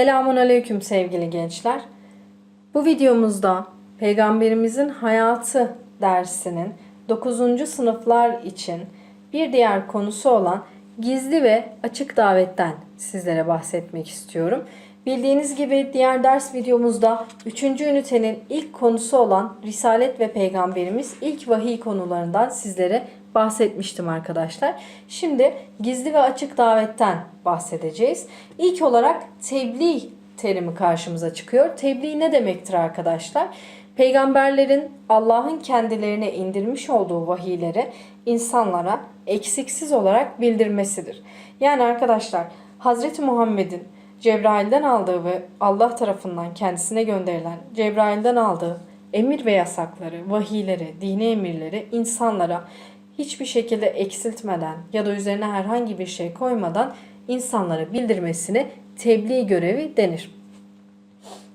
Selamun Aleyküm sevgili gençler. Bu videomuzda Peygamberimizin Hayatı dersinin 9. sınıflar için bir diğer konusu olan gizli ve açık davetten sizlere bahsetmek istiyorum. Bildiğiniz gibi diğer ders videomuzda 3. ünitenin ilk konusu olan Risalet ve Peygamberimiz ilk vahiy konularından sizlere bahsetmiştim arkadaşlar. Şimdi gizli ve açık davetten bahsedeceğiz. İlk olarak tebliğ terimi karşımıza çıkıyor. Tebliğ ne demektir arkadaşlar? Peygamberlerin Allah'ın kendilerine indirmiş olduğu vahiyleri insanlara eksiksiz olarak bildirmesidir. Yani arkadaşlar Hazreti Muhammed'in Cebrail'den aldığı ve Allah tarafından kendisine gönderilen Cebrail'den aldığı emir ve yasakları, vahiyleri, dini emirleri insanlara hiçbir şekilde eksiltmeden ya da üzerine herhangi bir şey koymadan insanlara bildirmesine tebliğ görevi denir.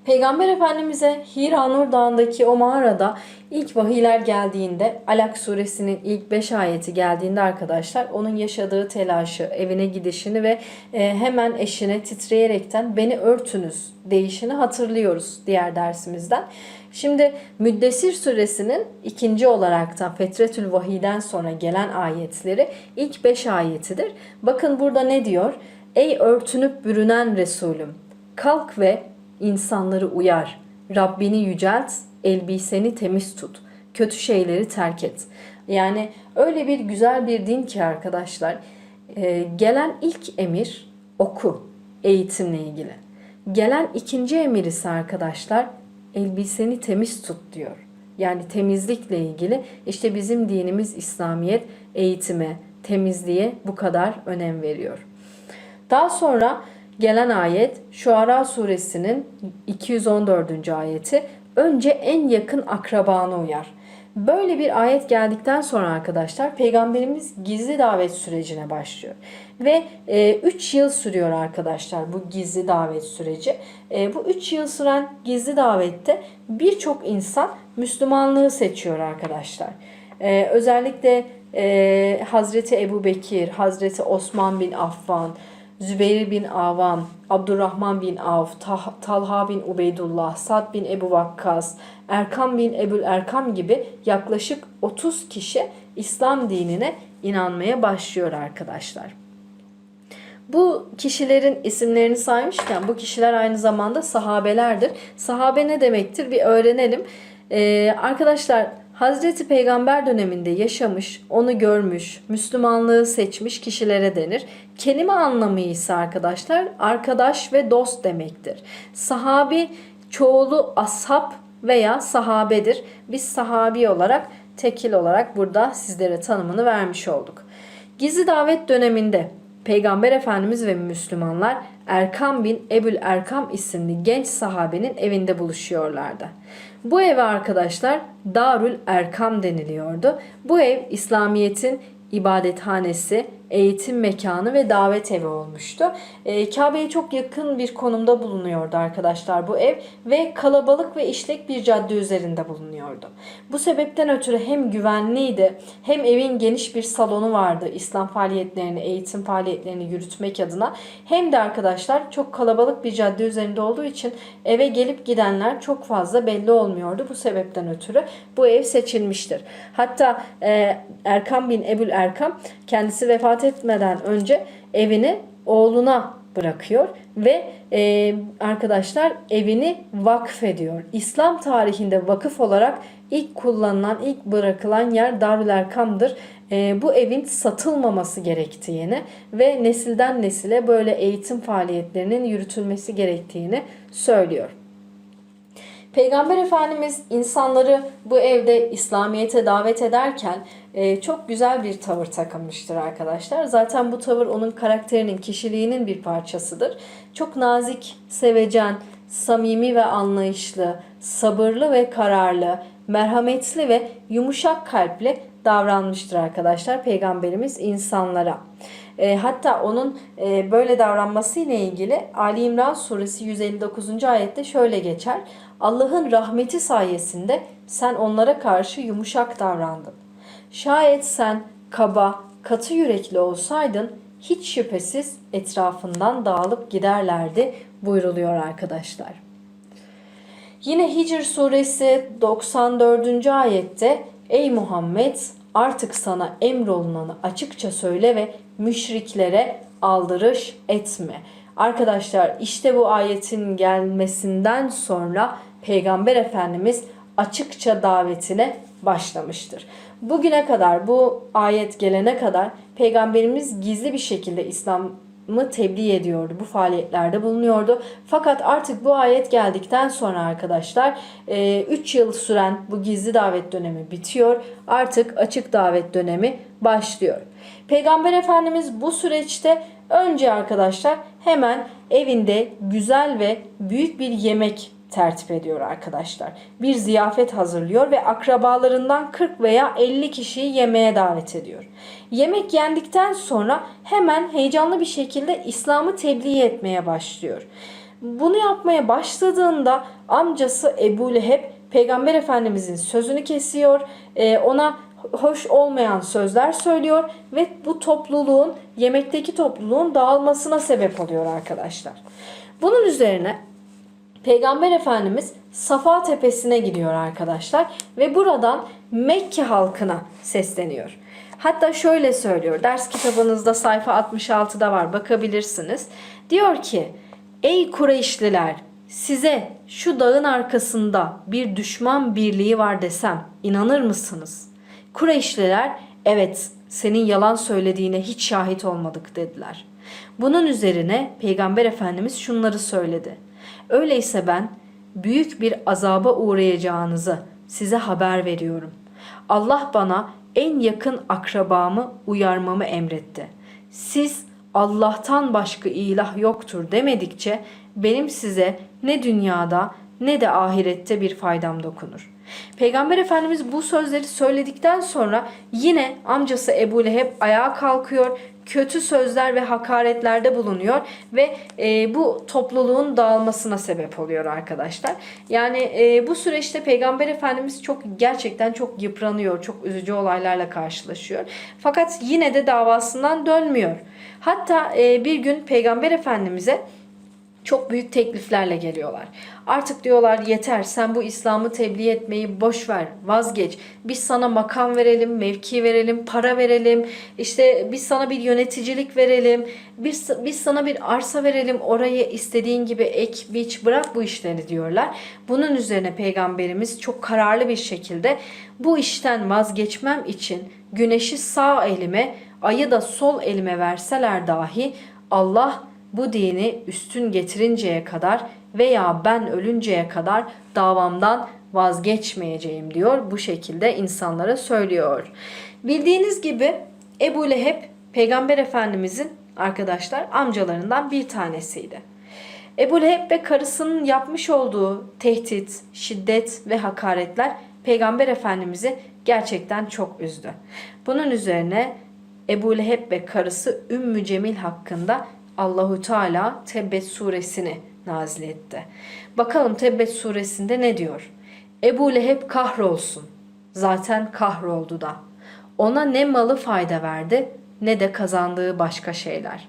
Peygamber Efendimiz'e Hira Nur Dağı'ndaki o mağarada ilk vahiyler geldiğinde Alak suresinin ilk 5 ayeti geldiğinde arkadaşlar onun yaşadığı telaşı, evine gidişini ve e, hemen eşine titreyerekten beni örtünüz deyişini hatırlıyoruz diğer dersimizden. Şimdi Müddessir suresinin ikinci olaraktan Fetretül Vahiy'den sonra gelen ayetleri ilk 5 ayetidir. Bakın burada ne diyor? Ey örtünüp bürünen Resulüm kalk ve insanları uyar. Rabbini yücelt, elbiseni temiz tut. Kötü şeyleri terk et. Yani öyle bir güzel bir din ki arkadaşlar. e, gelen ilk emir oku, eğitimle ilgili. Gelen ikinci emir ise arkadaşlar elbiseni temiz tut diyor. Yani temizlikle ilgili işte bizim dinimiz İslamiyet eğitime, temizliğe bu kadar önem veriyor. Daha sonra gelen ayet Şuara suresinin 214. ayeti önce en yakın akrabana uyar. Böyle bir ayet geldikten sonra arkadaşlar peygamberimiz gizli davet sürecine başlıyor. Ve 3 yıl sürüyor arkadaşlar bu gizli davet süreci. E, bu 3 yıl süren gizli davette birçok insan Müslümanlığı seçiyor arkadaşlar. E, özellikle e, Hazreti Ebu Bekir, Hazreti Osman bin Affan, Zübeyir bin Avam, Abdurrahman bin Avf, Talha bin Ubeydullah, Sad bin Ebu Vakkas, Erkam bin Ebul Erkam gibi yaklaşık 30 kişi İslam dinine inanmaya başlıyor arkadaşlar. Bu kişilerin isimlerini saymışken bu kişiler aynı zamanda sahabelerdir. Sahabe ne demektir bir öğrenelim. Ee, arkadaşlar Hazreti Peygamber döneminde yaşamış, onu görmüş, Müslümanlığı seçmiş kişilere denir. Kelime anlamı ise arkadaşlar arkadaş ve dost demektir. Sahabi çoğulu ashab veya sahabedir. Biz sahabi olarak tekil olarak burada sizlere tanımını vermiş olduk. Gizli davet döneminde Peygamber Efendimiz ve Müslümanlar Erkam bin Ebul Erkam isimli genç sahabenin evinde buluşuyorlardı. Bu eve arkadaşlar Darül Erkam deniliyordu. Bu ev İslamiyet'in ibadethanesi, eğitim mekanı ve davet evi olmuştu. E, Kabe'ye çok yakın bir konumda bulunuyordu arkadaşlar bu ev ve kalabalık ve işlek bir cadde üzerinde bulunuyordu. Bu sebepten ötürü hem güvenliydi hem evin geniş bir salonu vardı İslam faaliyetlerini, eğitim faaliyetlerini yürütmek adına hem de arkadaşlar çok kalabalık bir cadde üzerinde olduğu için eve gelip gidenler çok fazla belli olmuyordu. Bu sebepten ötürü bu ev seçilmiştir. Hatta e, Erkam bin Ebul Erkam kendisi vefat etmeden önce evini oğluna bırakıyor ve e, arkadaşlar evini vakfediyor. İslam tarihinde vakıf olarak ilk kullanılan, ilk bırakılan yer Darül Erkam'dır. E, bu evin satılmaması gerektiğini ve nesilden nesile böyle eğitim faaliyetlerinin yürütülmesi gerektiğini söylüyor. Peygamber Efendimiz insanları bu evde İslamiyet'e davet ederken e, çok güzel bir tavır takınmıştır arkadaşlar. Zaten bu tavır onun karakterinin, kişiliğinin bir parçasıdır. Çok nazik, sevecen, samimi ve anlayışlı, sabırlı ve kararlı, merhametli ve yumuşak kalpli davranmıştır arkadaşlar Peygamberimiz insanlara. E, hatta onun e, böyle davranması ile ilgili Ali İmran suresi 159. ayette şöyle geçer. Allah'ın rahmeti sayesinde sen onlara karşı yumuşak davrandın. Şayet sen kaba, katı yürekli olsaydın hiç şüphesiz etrafından dağılıp giderlerdi. buyruluyor arkadaşlar. Yine Hicr suresi 94. ayette Ey Muhammed artık sana emrolunanı açıkça söyle ve müşriklere aldırış etme. Arkadaşlar işte bu ayetin gelmesinden sonra Peygamber Efendimiz açıkça davetine başlamıştır. Bugüne kadar bu ayet gelene kadar Peygamberimiz gizli bir şekilde İslam'ı tebliğ ediyordu. Bu faaliyetlerde bulunuyordu. Fakat artık bu ayet geldikten sonra arkadaşlar 3 yıl süren bu gizli davet dönemi bitiyor. Artık açık davet dönemi başlıyor. Peygamber Efendimiz bu süreçte önce arkadaşlar hemen evinde güzel ve büyük bir yemek tertip ediyor arkadaşlar. Bir ziyafet hazırlıyor ve akrabalarından 40 veya 50 kişiyi yemeğe davet ediyor. Yemek yendikten sonra hemen heyecanlı bir şekilde İslam'ı tebliğ etmeye başlıyor. Bunu yapmaya başladığında amcası Ebu Leheb Peygamber Efendimizin sözünü kesiyor. Ee, ona hoş olmayan sözler söylüyor ve bu topluluğun yemekteki topluluğun dağılmasına sebep oluyor arkadaşlar. Bunun üzerine Peygamber Efendimiz Safa Tepesi'ne gidiyor arkadaşlar ve buradan Mekke halkına sesleniyor. Hatta şöyle söylüyor. Ders kitabınızda sayfa 66'da var bakabilirsiniz. Diyor ki: "Ey Kureyşliler, size şu dağın arkasında bir düşman birliği var desem inanır mısınız?" Kureyşliler, "Evet, senin yalan söylediğine hiç şahit olmadık." dediler. Bunun üzerine Peygamber Efendimiz şunları söyledi. Öyleyse ben büyük bir azaba uğrayacağınızı size haber veriyorum. Allah bana en yakın akrabamı uyarmamı emretti. Siz Allah'tan başka ilah yoktur demedikçe benim size ne dünyada ne de ahirette bir faydam dokunur. Peygamber Efendimiz bu sözleri söyledikten sonra yine amcası Ebu Leheb ayağa kalkıyor, kötü sözler ve hakaretlerde bulunuyor ve e, bu topluluğun dağılmasına sebep oluyor arkadaşlar. Yani e, bu süreçte Peygamber Efendimiz çok gerçekten çok yıpranıyor, çok üzücü olaylarla karşılaşıyor. Fakat yine de davasından dönmüyor. Hatta e, bir gün Peygamber Efendimiz'e çok büyük tekliflerle geliyorlar. Artık diyorlar yeter sen bu İslam'ı tebliğ etmeyi boş ver vazgeç. Biz sana makam verelim, mevki verelim, para verelim. İşte biz sana bir yöneticilik verelim. Biz, biz sana bir arsa verelim orayı istediğin gibi ek biç bırak bu işleri diyorlar. Bunun üzerine peygamberimiz çok kararlı bir şekilde bu işten vazgeçmem için güneşi sağ elime ayı da sol elime verseler dahi Allah bu dini üstün getirinceye kadar veya ben ölünceye kadar davamdan vazgeçmeyeceğim diyor. Bu şekilde insanlara söylüyor. Bildiğiniz gibi Ebu Leheb Peygamber Efendimizin arkadaşlar amcalarından bir tanesiydi. Ebu Leheb ve karısının yapmış olduğu tehdit, şiddet ve hakaretler Peygamber Efendimiz'i gerçekten çok üzdü. Bunun üzerine Ebu Leheb ve karısı Ümmü Cemil hakkında Allahu Teala Tebbet suresini nazil etti. Bakalım Tebbet suresinde ne diyor? Ebu Leheb kahrolsun. Zaten kahroldu da. Ona ne malı fayda verdi ne de kazandığı başka şeyler.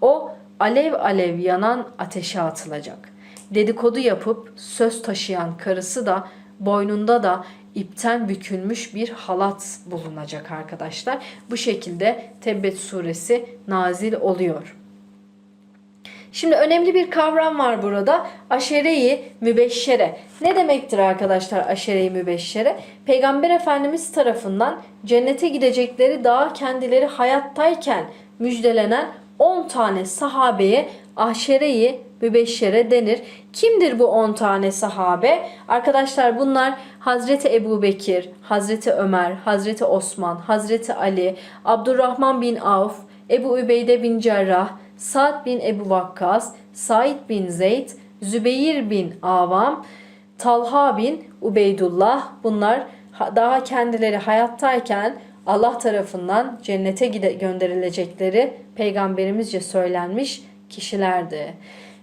O alev alev yanan ateşe atılacak. Dedikodu yapıp söz taşıyan karısı da boynunda da ipten bükülmüş bir halat bulunacak arkadaşlar. Bu şekilde Tebbet suresi nazil oluyor. Şimdi önemli bir kavram var burada. Aşere-i mübeşşere. Ne demektir arkadaşlar aşere-i mübeşşere? Peygamber Efendimiz tarafından cennete gidecekleri daha kendileri hayattayken müjdelenen 10 tane sahabeye aşere-i mübeşşere denir. Kimdir bu 10 tane sahabe? Arkadaşlar bunlar Hazreti Ebu Bekir, Hazreti Ömer, Hazreti Osman, Hazreti Ali, Abdurrahman bin Avf, Ebu Übeyde bin Cerrah, Sa'd bin Ebu Vakkas, Said bin Zeyd, Zübeyir bin Avam, Talha bin Ubeydullah bunlar daha kendileri hayattayken Allah tarafından cennete gönderilecekleri peygamberimizce söylenmiş kişilerdi.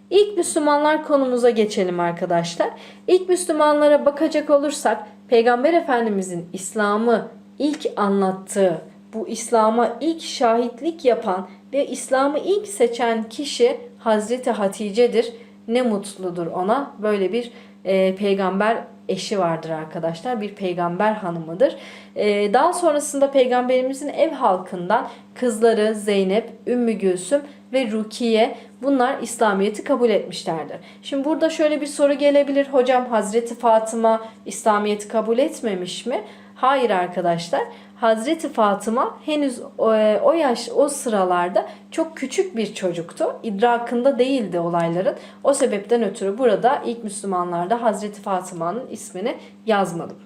İlk Müslümanlar konumuza geçelim arkadaşlar. İlk Müslümanlara bakacak olursak Peygamber Efendimizin İslam'ı ilk anlattığı, bu İslam'a ilk şahitlik yapan ve İslam'ı ilk seçen kişi Hazreti Hatice'dir. ne mutludur ona. Böyle bir e, peygamber eşi vardır arkadaşlar. Bir peygamber hanımıdır. E, daha sonrasında peygamberimizin ev halkından kızları Zeynep, Ümmü Gülsüm ve Rukiye bunlar İslamiyet'i kabul etmişlerdir. Şimdi burada şöyle bir soru gelebilir. Hocam Hazreti Fatıma İslamiyet'i kabul etmemiş mi? Hayır arkadaşlar. Hazreti Fatıma henüz o, o yaş o sıralarda çok küçük bir çocuktu. İdrakında değildi olayların. O sebepten ötürü burada ilk Müslümanlarda Hazreti Fatıma'nın ismini yazmadım.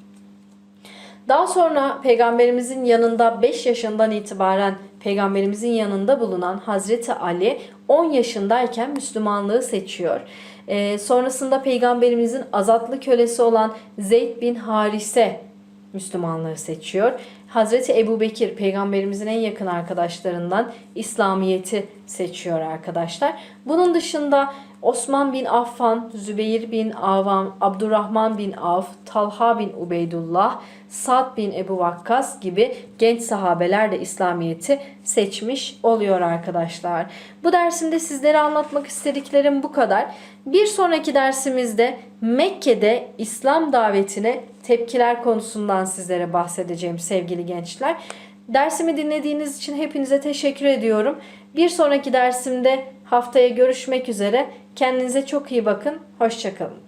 Daha sonra peygamberimizin yanında 5 yaşından itibaren peygamberimizin yanında bulunan Hazreti Ali 10 yaşındayken Müslümanlığı seçiyor. Ee, sonrasında peygamberimizin azatlı kölesi olan Zeyd bin Harise Müslümanlığı seçiyor. Hazreti Ebu Bekir peygamberimizin en yakın arkadaşlarından İslamiyet'i seçiyor arkadaşlar. Bunun dışında Osman bin Affan, Zübeyir bin Avam, Abdurrahman bin Avf, Talha bin Ubeydullah, Sad bin Ebu Vakkas gibi genç sahabeler de İslamiyet'i seçmiş oluyor arkadaşlar. Bu dersimde sizlere anlatmak istediklerim bu kadar. Bir sonraki dersimizde Mekke'de İslam davetine tepkiler konusundan sizlere bahsedeceğim sevgili gençler. Dersimi dinlediğiniz için hepinize teşekkür ediyorum. Bir sonraki dersimde haftaya görüşmek üzere. Kendinize çok iyi bakın. Hoşçakalın.